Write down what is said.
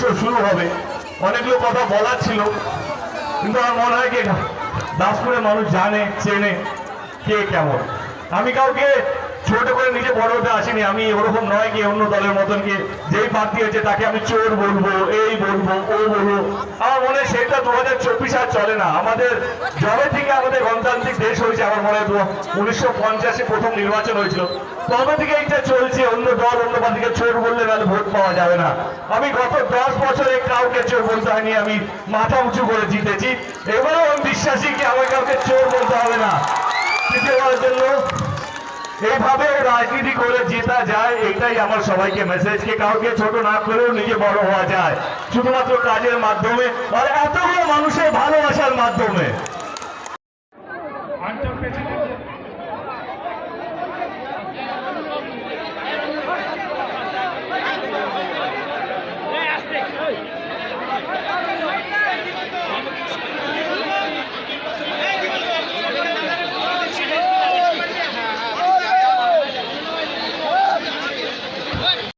Show শুরু হবে। অনেকগুলো কথা বলার ছিল, কিন্তু আমার মনে হয় কি দাসপুরের মানুষ জানে, চেনে কে কেমন। আমি কাউকে ছোট করে নিজে বড় হতে আসিনি, আমি ওরকম নয় কি, অন্য দলের মতন কি, যেই প্রার্থী হয়েছে তাকে আমি চোর বলব, এই বলব, ও বলব। আমার মনে হয় সেটা দু হাজার চব্বিশ আর চলে না। আমাদের যবে থেকে আমাদের গণতান্ত্রিক দেশ হয়েছে, আমার মনে হয় উনিশশো পঞ্চাশে প্রথম নির্বাচন হয়েছিল। তবে থেকে এইটা চলছে, অন্য দল, অন্য প্রার্থীকে চোর বললে তাহলে ভোট পাওয়া যাবে না। আমি গত দশ বছরে কাউকে চোর বলতে হয়নি, আমি মাথা উঁচু করে জিতেছি। এবারেও আমি বিশ্বাসী কি আমাকে কাউকে চোর বলতে হবে না? তৃতীয়বারের জন্য এইভাবে রাজনীতি করে জেতা যায় এটাই আমার সবাইকে মেসেজ কে কাউকে ছোট না করেও নিজে বড় হওয়া যায়। শুধুমাত্র কাজের মাধ্যমে আর এতগুলো মানুষের ভালোবাসার মাধ্যমে।